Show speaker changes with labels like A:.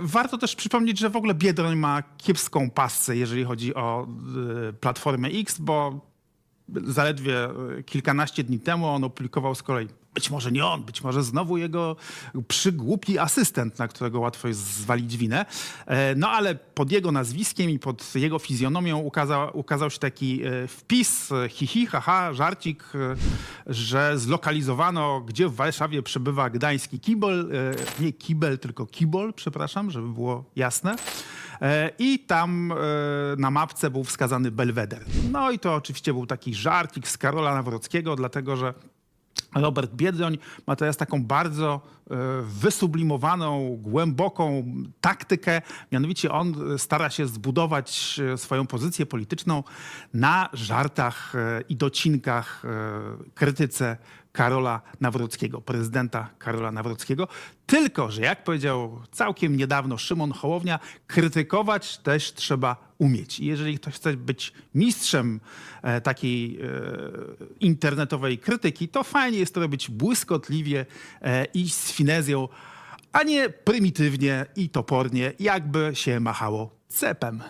A: Warto też przypomnieć, że w ogóle Biedroń ma kiepską pasę, jeżeli chodzi o e, Platformę X, bo zaledwie e, kilkanaście dni temu on opublikował z kolei, być może nie on, być może znowu jego przygłupi asystent, na którego łatwo jest zwalić winę. E, No ale pod jego nazwiskiem i pod jego fizjonomią ukazał, ukazał się taki e, wpis, e, hi, hi haha, żarcik, że zlokalizowano, gdzie w Warszawie przebywa gdański kibel, e, nie kibel, tylko kibol, przepraszam, żeby było jasne. I tam na mapce był wskazany Belweder. No i to oczywiście był taki żarcik z Karola Nawrockiego, dlatego że Robert Biedroń ma teraz taką bardzo e, wysublimowaną, głęboką taktykę. Mianowicie on e, stara się zbudować e, swoją pozycję polityczną na żartach i docinkach, krytyce Karola Nawrockiego, prezydenta Karola Nawrockiego. Tylko, że jak powiedział całkiem niedawno Szymon Hołownia, krytykować też trzeba umieć. I jeżeli ktoś chce być mistrzem e, takiej e, internetowej krytyki, to fajnie jest to robić błyskotliwie e, i z finezją, a nie prymitywnie i topornie, jakby się machało cepem.